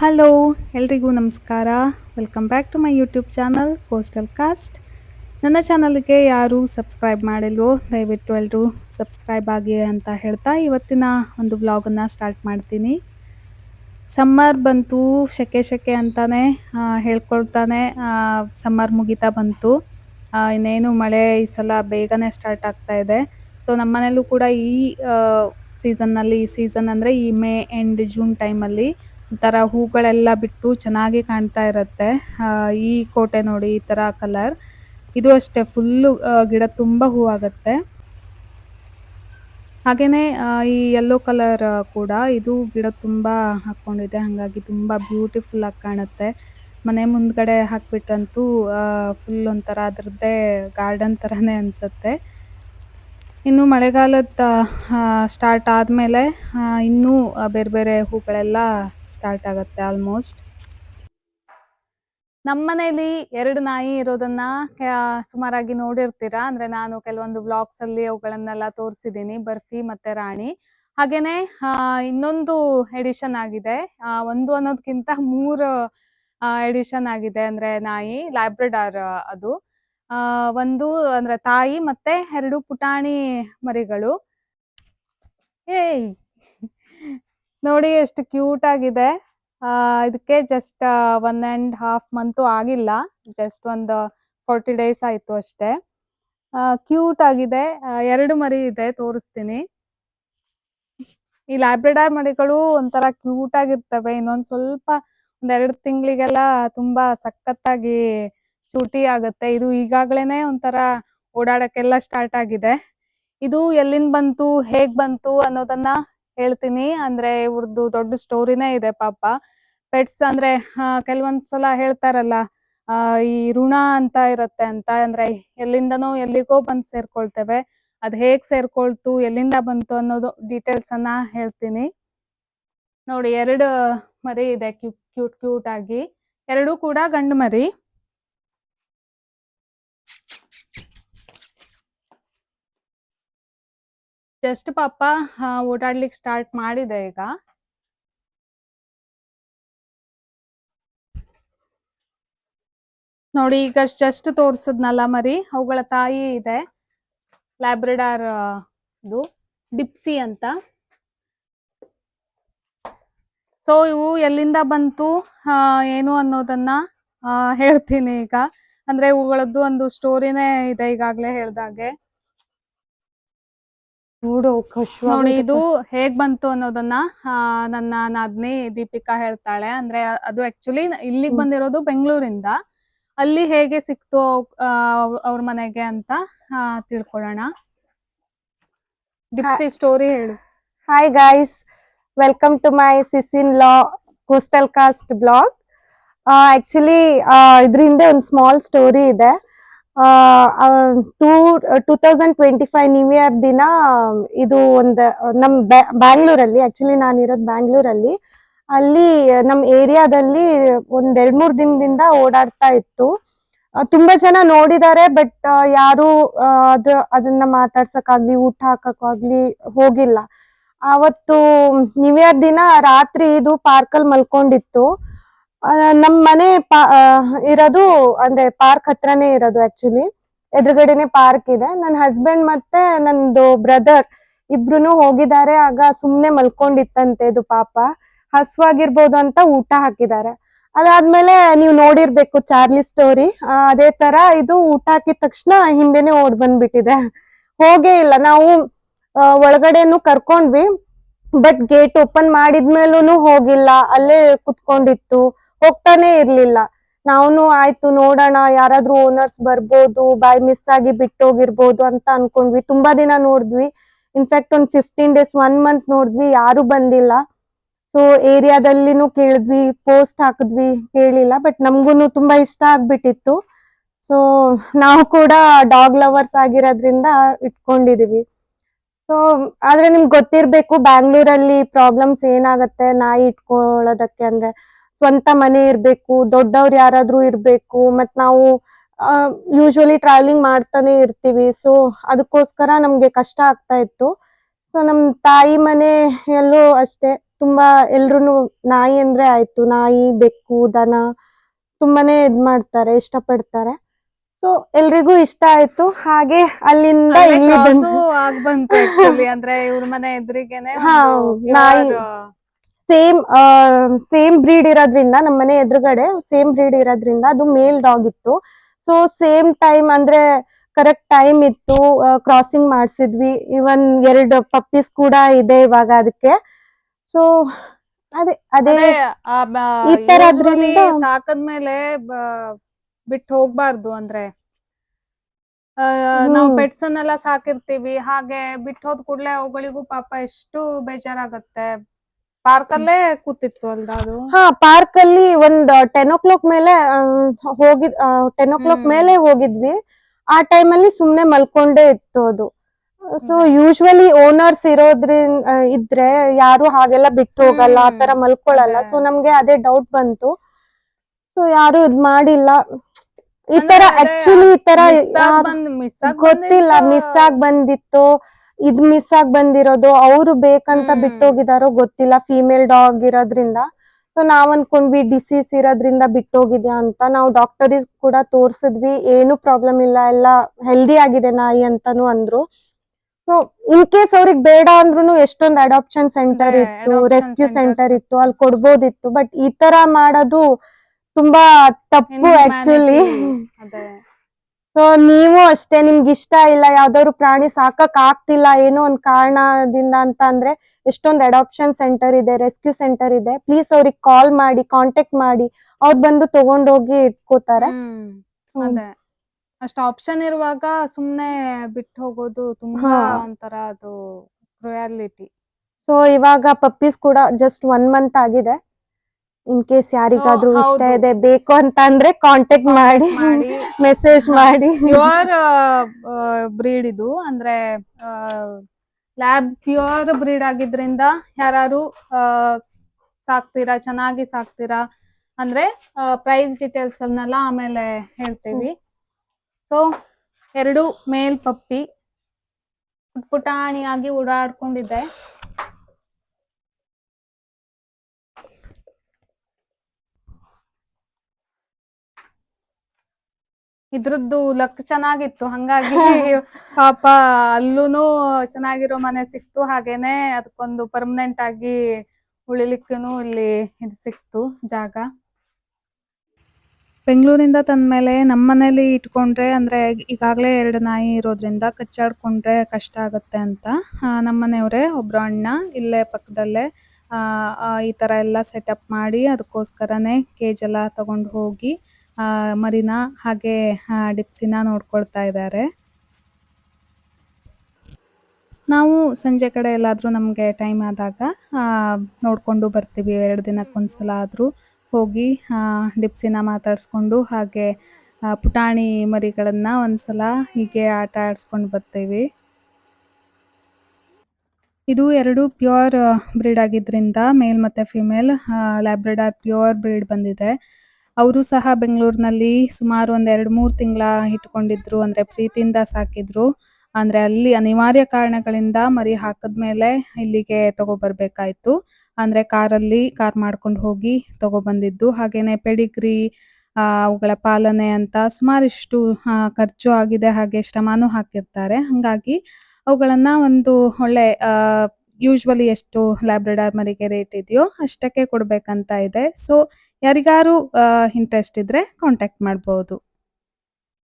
Hello ಎಲ್ರಿಗೂ ನಮಸ್ಕಾರ. Welcome back to my YouTube channel coastal cast ನನ್ನ ಚಾನಲ್ಗೆ ಯಾರು ಸಬ್ಸ್ಕ್ರೈಬ್ ಮಾಡಿಲ್ವೋ, ದಯವಿಟ್ಟು ಎಲ್ಲರೂ ಸಬ್ಸ್ಕ್ರೈಬ್ ಆಗಿ ಅಂತ ಹೇಳ್ತಾ ಇವತ್ತಿನ ಒಂದು ಬ್ಲಾಗನ್ನು ಸ್ಟಾರ್ಟ್ ಮಾಡ್ತೀನಿ. ಸಮ್ಮರ್ ಬಂತು, ಶೆಕೆ ಶೆಕೆ ಅಂತಾನೆ ಹೇಳ್ಕೊಳ್ತಾನೆ ಸಮ್ಮರ್ ಮುಗಿತಾ ಬಂತು. ಇನ್ನೇನು ಮಳೆ ಈ ಸಲ ಬೇಗನೆ ಸ್ಟಾರ್ಟ್ ಆಗ್ತಾ ಇದೆ. ಸೊ ನಮ್ಮನೇಲೂ ಕೂಡ ಈ ಸೀಸನ್ನಲ್ಲಿ ಈ ಸೀಸನ್ ಅಂದರೆ ಈ ಮೇ ಎಂಡ್ ಜೂನ್ ಟೈಮಲ್ಲಿ ಒಂಥರ ಹೂಗಳೆಲ್ಲ ಬಿಟ್ಟು ಚೆನ್ನಾಗಿ ಕಾಣ್ತಾ ಇರುತ್ತೆ. ಈ ಕೋಟೆ ನೋಡಿ, ಈ ಥರ ಕಲರ್ ಇದು ಅಷ್ಟೇ ಫುಲ್ಲು ಗಿಡ ತುಂಬ ಹೂ ಹಾಗೇನೆ ಹಾಗೇನೇ ಈ ಯೆಲ್ಲೋ ಕಲರ್ ಕೂಡ ಇದು ಗಿಡ ತುಂಬ ಹಾಕ್ಕೊಂಡಿದೆ. ಹಾಗಾಗಿ ತುಂಬ ಬ್ಯೂಟಿಫುಲ್ ಆಗಿ ಕಾಣುತ್ತೆ. ಮನೆ ಮುಂದ್ಗಡೆ ಹಾಕ್ಬಿಟ್ಟಂತೂ ಫುಲ್ ಒಂಥರ ಅದರದ್ದೇ ಗಾರ್ಡನ್ ಥರನೇ ಅನಿಸುತ್ತೆ. ಇನ್ನು ಮಳೆಗಾಲದ ಸ್ಟಾರ್ಟ್ ಆದಮೇಲೆ ಇನ್ನೂ ಬೇರೆ ಬೇರೆ ಹೂಗಳೆಲ್ಲ ಸ್ಟಾರ್ಟ್ ಆಗುತ್ತೆ ಆಲ್ಮೋಸ್ಟ್ ನಮ್ಮ ಮನೇಲಿ ಎರಡು ನಾಯಿ ಇರೋದನ್ನ ಸುಮಾರಾಗಿ ನೋಡಿರ್ತೀರಾ? ಅಂದ್ರೆ ನಾನು ಕೆಲವೊಂದು ಬ್ಲಾಗ್ಸ್ ಅಲ್ಲಿ ಅವುಗಳನ್ನೆಲ್ಲ ತೋರಿಸಿದ್ದೀನಿ, ಬರ್ಫಿ ಮತ್ತೆ ರಾಣಿ. ಹಾಗೇನೆ ಇನ್ನೊಂದು ಎಡಿಷನ್ ಆಗಿದೆ. ಒಂದು ಅನ್ನೋದಕ್ಕಿಂತ ಮೂರು ಎಡಿಷನ್ ಆಗಿದೆ ಅಂದ್ರೆ ನಾಯಿ ಲ್ಯಾಬ್ರಡಾರ್ ಅದು. ಒಂದು ಅಂದ್ರೆ ತಾಯಿ ಮತ್ತೆ ಎರಡು ಪುಟಾಣಿ ಮರಿಗಳು. ಏಯ್! ನೋಡಿ ಎಷ್ಟು ಕ್ಯೂಟ್ ಆಗಿದೆ. ಇದಕ್ಕೆ just one and half month ಆಗಿಲ್ಲ. ಜಸ್ಟ್ ಒಂದು ಫೋರ್ಟಿ ಡೇಸ್ ಆಯ್ತು ಅಷ್ಟೇ. ಕ್ಯೂಟ್ ಆಗಿದೆ. ಎರಡು ಮರಿ ಇದೆ, ತೋರಿಸ್ತೀನಿ. ಈ ಲ್ಯಾಬ್ರಡಾರ್ ಮರಿಗಳು ಒಂಥರ ಕ್ಯೂಟ್ ಆಗಿರ್ತವೆ. ಇನ್ನೊಂದ್ ಸ್ವಲ್ಪ ಒಂದೆರಡು ತಿಂಗಳಿಗೆಲ್ಲ ತುಂಬಾ ಸಖತ್ತಾಗಿ ಚೂಟಿ ಆಗುತ್ತೆ. ಇದು ಈಗಾಗ್ಲೇನೆ ಒಂಥರ ಓಡಾಡಕ್ಕೆಲ್ಲ ಸ್ಟಾರ್ಟ್ ಆಗಿದೆ. ಇದು ಎಲ್ಲಿಂದ ಬಂತು, ಹೇಗ್ ಬಂತು ಅನ್ನೋದನ್ನ ಹೇಳ್ತೀನಿ. ಅಂದ್ರೆ ಇವ್ರದ್ದು ದೊಡ್ಡ ಸ್ಟೋರಿನೇ ಇದೆ ಪಾಪ. ಪೆಟ್ಸ್ ಅಂದ್ರೆ ಕೆಲವೊಂದ್ಸಲ ಕೆಲವೊಂದ್ ಸಲ ಹೇಳ್ತಾರಲ್ಲ ಈ ಋಣ ಅಂತ ಇರತ್ತೆ ಅಂತ. ಅಂದ್ರೆ ಎಲ್ಲಿಂದನೋ ಎಲ್ಲಿಗೋ ಬಂದ್ ಸೇರ್ಕೊಳ್ತೇವೆ. ಅದ್ ಹೇಗ್ ಸೇರ್ಕೊಳ್ತು, ಎಲ್ಲಿಂದ ಬಂತು ಅನ್ನೋದು ಡೀಟೇಲ್ಸ್ ಅನ್ನ ಹೇಳ್ತೀನಿ. ನೋಡಿ, ಎರಡು ಮರಿ ಇದೆ ಕ್ಯೂಟ್ ಕ್ಯೂಟ್ ಕ್ಯೂಟ್ ಆಗಿ. ಎರಡೂ ಕೂಡ ಗಂಡು ಮರಿ. ಜಸ್ಟ್ ಪಾಪ ಓಡಾಡ್ಲಿಕ್ಕೆ ಸ್ಟಾರ್ಟ್ ಮಾಡಿದೆ ಈಗ. ನೋಡಿ, ಈಗ ಜಸ್ಟ್ ತೋರ್ಸದ್ನಲ್ಲ ಮರಿ, ಅವುಗಳ ತಾಯಿ ಇದೆ. ಲ್ಯಾಬ್ರಡಾರ್ ಇದು ಡಿಪ್ಸಿ ಅಂತ. ಸೊ ಇವು ಎಲ್ಲಿಂದ ಬಂತು ಏನು ಅನ್ನೋದನ್ನ ಹೇಳ್ತೀನಿ ಈಗ. ಅಂದ್ರೆ, ಇವುಗಳದ್ದು ಒಂದು ಸ್ಟೋರಿನೇ ಇದೆ ಈಗಾಗ್ಲೇ ಹೇಳ್ದಾಗೆ. ನೋಡು ನೋಡಿ ಇದು ಹೇಗ್ ಬಂತು ಅನ್ನೋದನ್ನ ನನ್ನ ನಾದ್ನಿ ದೀಪಿಕಾ ಹೇಳ್ತಾಳೆ. ಅಂದ್ರೆ ಅದು ಆಕ್ಚುಲಿ ಇಲ್ಲಿಗ್ ಬಂದಿರೋದು ಬೆಂಗಳೂರಿಂದ. ಅಲ್ಲಿ ಹೇಗೆ ಸಿಕ್ತು ಅವ್ರ ಮನೆಗೆ ಅಂತ ತಿಳ್ಕೊಳ್ಳೋಣ. ಡಿಪ್ಸಿ ಸ್ಟೋರಿ ಹೇಳು. Hi guys welcome to my sister in law coastal cast blog actually ಇದ್ರ ಹಿಂದೆ ಒಂದು ಸ್ಮಾಲ್ ಸ್ಟೋರಿ ಇದೆ. Two two thousand twenty new year ದಿನ, ಇದು ಒಂದು, ನಮ್ ಬ್ಯಾಂಗ್ಳೂರಲ್ಲಿ ಆಕ್ಚುಲಿ ನಾನು ಇರೋದು ಬ್ಯಾಂಗ್ಳೂರಲ್ಲಿ, ಅಲ್ಲಿ ನಮ್ ಏರಿಯಾದಲ್ಲಿ ಒಂದ್ ಎರಡ್ ಮೂರ್ ದಿನದಿಂದ ಓಡಾಡ್ತಾ ಇತ್ತು. ತುಂಬಾ ಜನ ನೋಡಿದ್ದಾರೆ ಬಟ್ ಯಾರು ಅದು ಅದ, ಅದನ್ನ ಮಾತಾಡ್ಸಕ್ಕಾಗ್ಲಿ, ಊಟ ಹಾಕಕ್ಕಾಗ್ಲಿ ಹೋಗಿಲ್ಲ. ಅವತ್ತು ನ್ಯೂ ಇಯರ್ ದಿನ ರಾತ್ರಿ ಇದು ಪಾರ್ಕಲ್ಲಿ ಮಲ್ಕೊಂಡಿತ್ತು. ನಮ್ ಮನೆ ಇರೋದು ಅಂದ್ರೆ ಪಾರ್ಕ್ ಹತ್ರನೇ ಇರೋದು ಆಕ್ಚುಲಿ ಎದುರುಗಡೆನೆ ಪಾರ್ಕ್ ಇದೆ. ನನ್ನ ಹಸ್ಬೆಂಡ್ ಮತ್ತೆ ನಂದು ಬ್ರದರ್ ಇಬ್ರು ಹೋಗಿದ್ದಾರೆ. ಆಗ ಸುಮ್ನೆ ಮಲ್ಕೊಂಡಿತ್ತಂತೆ ಇದು ಪಾಪ. ಹಸ್ವಾಗಿರ್ಬೋದು ಅಂತ ಊಟ ಹಾಕಿದ್ದಾರೆ. ಅದಾದ್ಮೇಲೆ ನೀವು ನೋಡಿರ್ಬೇಕು ಚಾರ್ಲಿ ಸ್ಟೋರಿ ಅದೇ ತರ ಇದು ಊಟ ಹಾಕಿದ ತಕ್ಷಣ ಹಿಂದೆನೆ ಓಡ್ ಬಂದ್ಬಿಟ್ಟಿದೆ. ಹೋಗೇ ಇಲ್ಲ. ನಾವು ಒಳಗಡೆನು ಕರ್ಕೊಂಡ್ವಿ. ಬಟ್ ಗೇಟ್ ಓಪನ್ ಮಾಡಿದ್ಮೇಲೂ ಹೋಗಿಲ್ಲ. ಅಲ್ಲೇ ಕುತ್ಕೊಂಡಿತ್ತು. ಹೋಗ್ತಾನೆ ಇರ್ಲಿಲ್ಲ. ನಾವು ಆಯ್ತು ನೋಡೋಣ, ಯಾರಾದ್ರೂ ಓನರ್ಸ್ ಬರ್ಬೋದು ಬಾಯ್ ಮಿಸ್ ಆಗಿ ಬಿಟ್ಟೋಗಿರ್ಬೋದು ಅಂತ ಅನ್ಕೊಂಡ್ವಿ. ತುಂಬಾ ದಿನ ನೋಡಿದ್ವಿ. ಇನ್ಫ್ಯಾಕ್ಟ್ ಒಂದ್ ಫಿಫ್ಟೀನ್ ಡೇಸ್ ಒನ್ ಮಂತ್ ನೋಡಿದ್ವಿ, ಯಾರು ಬಂದಿಲ್ಲ. ಸೊ ಏರಿಯಾದಲ್ಲಿನೂ ಕೇಳಿದ್ವಿ ಪೋಸ್ಟ್ ಹಾಕಿದ್ವಿ, ಕೇಳಿಲ್ಲ ಬಟ್ ನಮ್ಗೂನು ತುಂಬಾ ಇಷ್ಟ ಆಗ್ಬಿಟ್ಟಿತ್ತು. ಸೊ ನಾವು ಕೂಡ ಡಾಗ್ ಲವರ್ಸ್ ಆಗಿರೋದ್ರಿಂದ ಇಟ್ಕೊಂಡಿದೀವಿ. ಸೊ ಆದ್ರೆ ನಿಮ್ಗೆ ಗೊತ್ತಿರ್ಬೇಕು ಬ್ಯಾಂಗ್ಳೂರಲ್ಲಿ ಪ್ರಾಬ್ಲಮ್ಸ್ ಏನಾಗತ್ತೆ ನಾಯಿ ಇಟ್ಕೊಳ್ಳೋದಕ್ಕೆ ಅಂದ್ರೆ. ಸ್ವಂತ ಮನೆ ಇರ್ಬೇಕು ದೊಡ್ಡವ್ರು ಯಾರಾದ್ರೂ ಇರ್ಬೇಕು ಮತ್ ನಾವು ಯೂಶುವಲಿ ಟ್ರಾವೆಲಿಂಗ್ ಮಾಡ್ತಾನೆ ಇರ್ತೀವಿ. ಸೊ ಅದಕ್ಕೋಸ್ಕರ ನಮ್ಗೆ ಕಷ್ಟ ಆಗ್ತಾ ಇತ್ತು. ಸೊ ನಮ್ ತಾಯಿ ಮನೆ ಎಲ್ಲೂ ಅಷ್ಟೇ. ತುಂಬಾ ಎಲ್ರು ನಾಯಿ ಅಂದ್ರೆ ಆಯ್ತು. ನಾಯಿ ಬೆಕ್ಕು ದನ ತುಂಬಾನೇ ಇದ್ ಮಾಡ್ತಾರೆ ಇಷ್ಟಪಡ್ತಾರೆ. ಸೊ ಎಲ್ರಿಗೂ ಇಷ್ಟ ಆಯ್ತು. ಹಾಗೆ ಅಲ್ಲಿಂದ ಇಲ್ಲಿ ಆಗ್ ಬಂತು ಆಕ್ಚುಲಿ ಅಂದ್ರೆ ಇವ್ರ ಮನೆ ಎದುರಿಗೆನೆ ನಾಯಿ. ಸೇಮ್ ಸೇಮ್ ಬ್ರೀಡ್ ಇರೋದ್ರಿಂದ ನಮ್ಮ ಮನೆ ಎದುರುಗಡೆ ಸೇಮ್ ಬ್ರೀಡ್ ಇರೋದ್ರಿಂದ ಅದು ಮೇಲ್ ಡಾಗ್ ಇತ್ತು. ಸೊ ಸೇಮ್ ಟೈಮ್ ಅಂದ್ರೆ ಕರೆಕ್ಟ್ ಟೈಮ್ ಇತ್ತು ಕ್ರಾಸಿಂಗ್ ಮಾಡ್ಸಿದ್ವಿ. ಇವನ್ ಎರಡು ಪಪ್ಪೀಸ್ ಕೂಡ ಇದೆ ಇವಾಗ ಅದಕ್ಕೆ. ಸೊ ಅದೇ ಅದೇ ಈ ಸಾಕದ್ಮೇಲೆ ಬಿಟ್ಟು ಹೋಗ್ಬಾರ್ದು ಅಂದ್ರೆ. ನಾವು. ಪೆಟ್ಸ್ ಅನ್ನೆಲ್ಲ ಸಾಕಿರ್ತೀವಿ. ಹಾಗೆ ಬಿಟ್ಟು ಹೋದ್ ಕೂಡ್ಲೆ ಅವುಗಳಿಗೂ ಪಾಪ ಎಷ್ಟು ಬೇಜಾರಾಗತ್ತೆ. ಪಾರ್ಕ್ ಅಲ್ಲೇ ಕೂತಿತ್ತು ಅಲ್ದ ಅದು? ಹಾ ಪಾರ್ಕ್ ಅಲ್ಲಿ ಒಂದ್ ಟೆನ್ ಓ ಕ್ಲಾಕ್ ಮೇಲೆ ಹೋಗಿದ್ ಟೆನ್ ಓ ಕ್ಲಾಕ್ ಮೇಲೆ ಹೋಗಿದ್ವಿ. ಆ ಟೈಮ್ ಅಲ್ಲಿ ಸುಮ್ನೆ ಮಲ್ಕೊಂಡೇ ಇತ್ತು ಅದು. ಸೊ ಯೂಶುವಲಿ ಓನರ್ಸ್ ಇರೋದ್ರಿಂದ ಇದ್ರೆ ಯಾರು ಹಾಗೆಲ್ಲ ಬಿಟ್ಟು ಹೋಗಲ್ಲ ಆ ತರ. ಮಲ್ಕೊಳಲ್ಲ. ಸೊ ನಮ್ಗೆ ಅದೇ ಡೌಟ್ ಬಂತು. ಸೊ ಯಾರು ಇದ್ ಮಾಡಿಲ್ಲ. ಈ ತರ ಆಕ್ಚುಲಿ ಈ ತರ ಗೊತ್ತಿಲ್ಲ ಮಿಸ್ ಆಗಿ ಬಂದಿತ್ತು? ಇದ್ ಮಿಸ್ ಆಗಿ ಬಂದಿರೋದು ಅವ್ರು ಬೇಕಂತ ಹ್ಮ್. ಬಿಟ್ಟೋಗಿದಾರೋ ಗೊತ್ತಿಲ್ಲ ಫೀಮೇಲ್ ಡಾಗ್ ಇರೋದ್ರಿಂದ. ಸೊ ನಾವ್ ಅನ್ಕೊಂಡ್ವಿ ಡಿಸೀಸ್ ಇರೋದ್ರಿಂದ ಬಿಟ್ಟೋಗಿದೆ ಅಂತ. ನಾವು ಡಾಕ್ಟರ್ ಕೂಡ ತೋರ್ಸಿದ್ವಿ ಏನು ಪ್ರಾಬ್ಲಮ್ ಇಲ್ಲ ಎಲ್ಲ ಹೆಲ್ದಿ ಆಗಿದೆ ನಾಯಿ ಅಂತಾನು ಅಂದ್ರು. ಸೊ ಇನ್ ಕೇಸ್ ಅವ್ರಿಗೆ ಬೇಡ ಅಂದ್ರೂ ಎಷ್ಟೊಂದ್ ಅಡಾಪ್ಷನ್ ಸೆಂಟರ್ ಅದೇ, ಇತ್ತು adoption ರೆಸ್ಕ್ಯೂ centers. ಸೆಂಟರ್ ಇತ್ತು ಅಲ್ಲಿ ಕೊಡ್ಬೋದಿತ್ತು. ಬಟ್ ಈ ತರ ಮಾಡೋದು ತುಂಬಾ ತಪ್ಪು. ಆಕ್ಚುಲಿ ಅದೇ. ಸೊ ನೀವು ಅಷ್ಟೇ ನಿಮ್ಗೆ ಇಷ್ಟ ಇಲ್ಲ ಯಾವ್ದಾದ್ರು ಪ್ರಾಣಿ ಸಾಕಕ್ ಆಗ್ತಿಲ್ಲ ಏನೋ ಒಂದ್ ಕಾರಣದಿಂದ ಅಂತ ಅಂದ್ರೆ ಎಷ್ಟೊಂದ್ ಅಡಾಪ್ಷನ್ ಸೆಂಟರ್ ಇದೆ ರೆಸ್ಕ್ಯೂ ಸೆಂಟರ್ ಇದೆ ಪ್ಲೀಸ್ ಅವ್ರಿಗೆ ಕಾಲ್ ಮಾಡಿ ಕಾಂಟ್ಯಾಕ್ಟ್ ಮಾಡಿ ಅವ್ರು ಬಂದು ತಗೊಂಡೋಗಿ ಇಟ್ಕೋತಾರೆ. ಅದೇ ಅಷ್ಟು ಆಪ್ಷನ್ ಇರುವಾಗ ಸುಮ್ನೆ ಬಿಟ್ಟು ಹೋಗೋದು ತುಂಬಾ. ಒಂಥರ ಅದು ಕ್ರುಯಾಲಿಟಿ ಸೊ ಇವಾಗ ಪಪ್ಪೀಸ್ ಕೂಡ ಜಸ್ಟ್ ಒನ್ ಮಂತ್ ಆಗಿದೆ ಇನ್ ಕೇಸ್ ಯಾರಿಗಾದ್ರೂ ಇಷ್ಟ ಇದೆ ಬೇಕು ಅಂತ ಅಂದ್ರೆ ಕಾಂಟ್ಯಾಕ್ಟ್ ಮಾಡಿ ಮೆಸೇಜ್ ಮಾಡಿ. ಪ್ಯೂರ್ ಬ್ರೀಡ್ ಇದು. ಅಂದ್ರೆ ಲ್ಯಾಬ್ ಪ್ಯೂರ್ ಬ್ರೀಡ್ ಆಗಿದ್ರಿಂದ ಯಾರು ಸಾಕ್ತೀರಾ ಚೆನ್ನಾಗಿ ಸಾಕ್ತೀರಾ ಅಂದ್ರೆ ಪ್ರೈಸ್ ಡೀಟೇಲ್ಸ್ ಅನ್ನೆಲ್ಲ ಆಮೇಲೆ ಹೇಳ್ತೀವಿ. ಸೊ ಎರಡು ಮೇಲ್ ಪಪ್ಪಿ ಪುಟ್ ಪುಟಾಣಿಯಾಗಿ ಓಡಾಡ್ಕೊಂಡಿದೆ. ಇದ್ರದ್ದು ಲಕ್ ಚೆನ್ನಾಗಿತ್ತು. ಹಂಗಾಗಿ ಪಾಪ ಅಲ್ಲೂನು ಚೆನ್ನಾಗಿರೋ ಮನೆ ಸಿಕ್ತು. ಹಾಗೇನೆ ಅದಕ್ಕೊಂದು ಪರ್ಮನೆಂಟ್ ಆಗಿ ಉಳಿಲಿಕ್ಕೂ ಇಲ್ಲಿ ಇದು ಸಿಕ್ತು ಜಾಗ. ಬೆಂಗಳೂರಿಂದ ತಂದ್ಮೇಲೆ ನಮ್ಮ ಮನೇಲಿ ಇಟ್ಕೊಂಡ್ರೆ ಅಂದ್ರೆ ಈಗಾಗಲೇ ಎರಡು ನಾಯಿ ಇರೋದ್ರಿಂದ ಕಚ್ಚಾಡ್ಕೊಂಡ್ರೆ ಕಷ್ಟ ಆಗುತ್ತೆ ಅಂತ. ನಮ್ಮ ಮನೆಯವರೇ ಒಬ್ರು ಅಣ್ಣ ಇಲ್ಲೇ ಪಕ್ಕದಲ್ಲೇ ಈ ತರ ಎಲ್ಲ ಸೆಟಪ್ ಮಾಡಿ ಅದಕ್ಕೋಸ್ಕರನೇ ಕೇಜ್ ಎಲ್ಲ ತಗೊಂಡು ಹೋಗಿ ಮರಿನ ಹಾಗೆ ಡಿಪ್ಸಿನ ನೋಡ್ಕೊಳ್ತಾ ಇದ್ದಾರೆ. ನಾವು ಸಂಜೆ ಕಡೆ ಎಲ್ಲಾದರೂ ನಮಗೆ ಟೈಮ್ ಆದಾಗ ನೋಡಿಕೊಂಡು ಬರ್ತೀವಿ. ಎರಡು ದಿನಕ್ಕೊಂದ್ಸಲ ಆದರೂ ಹೋಗಿ ಡಿಪ್ಸಿನ ಮಾತಾಡಿಸ್ಕೊಂಡು ಹಾಗೆ ಪುಟಾಣಿ ಮರಿಗಳನ್ನ ಒಂದ್ಸಲ ಹೀಗೆ ಆಟ ಆಡಿಸ್ಕೊಂಡು ಬರ್ತೀವಿ. ಇದು ಎರಡು ಪ್ಯೂರ್ ಬ್ರೀಡ್ ಆಗಿದ್ರಿಂದ, ಮೇಲ್ ಮತ್ತೆ ಫಿಮೇಲ್ ಲ್ಯಾಬ್ರಡಾರ್ ಪ್ಯೂರ್ ಬ್ರೀಡ್ ಬಂದಿದೆ. ಅವರು ಸಹ ಬೆಂಗಳೂರಿನಲ್ಲಿ ಸುಮಾರು ಒಂದ್ ಎರಡು ಮೂರು ತಿಂಗಳ ಇಟ್ಕೊಂಡಿದ್ರು, ಅಂದ್ರೆ ಪ್ರೀತಿಯಿಂದ ಸಾಕಿದ್ರು. ಅಂದ್ರೆ ಅಲ್ಲಿ ಅನಿವಾರ್ಯ ಕಾರಣಗಳಿಂದ ಮರಿ ಹಾಕದ್ಮೇಲೆ ಇಲ್ಲಿಗೆ ತಗೊಬರ್ಬೇಕಾಯ್ತು. ಅಂದ್ರೆ ಕಾರಲ್ಲಿ ಕಾರ್ ಮಾಡ್ಕೊಂಡು ಹೋಗಿ ತಗೊಬಂದಿದ್ದು. ಹಾಗೇನೆ ಪೆಡಿಗ್ರಿ ಅವುಗಳ ಪಾಲನೆ ಅಂತ ಸುಮಾರಿಷ್ಟು ಖರ್ಚು ಆಗಿದೆ, ಹಾಗೆ ಶ್ರಮನೂ ಹಾಕಿರ್ತಾರೆ. ಹಂಗಾಗಿ ಅವುಗಳನ್ನ ಒಂದು ಒಳ್ಳೆ ಯೂಶ್ವಲಿ ಎಷ್ಟು ಲ್ಯಾಬ್ರಡಾರ್ ಮರಿಗೆ ರೇಟ್ ಇದೆಯೋ ಅಷ್ಟಕ್ಕೆ ಕೊಡ್ಬೇಕಂತ ಇದೆ. ಸೊ ಯಾರಿಗಾರು ಇಂಟ್ರೆಸ್ಟ್ ಇದ್ರೆ ಕಾಂಟ್ಯಾಕ್ಟ್ ಮಾಡ್ಬೋದು.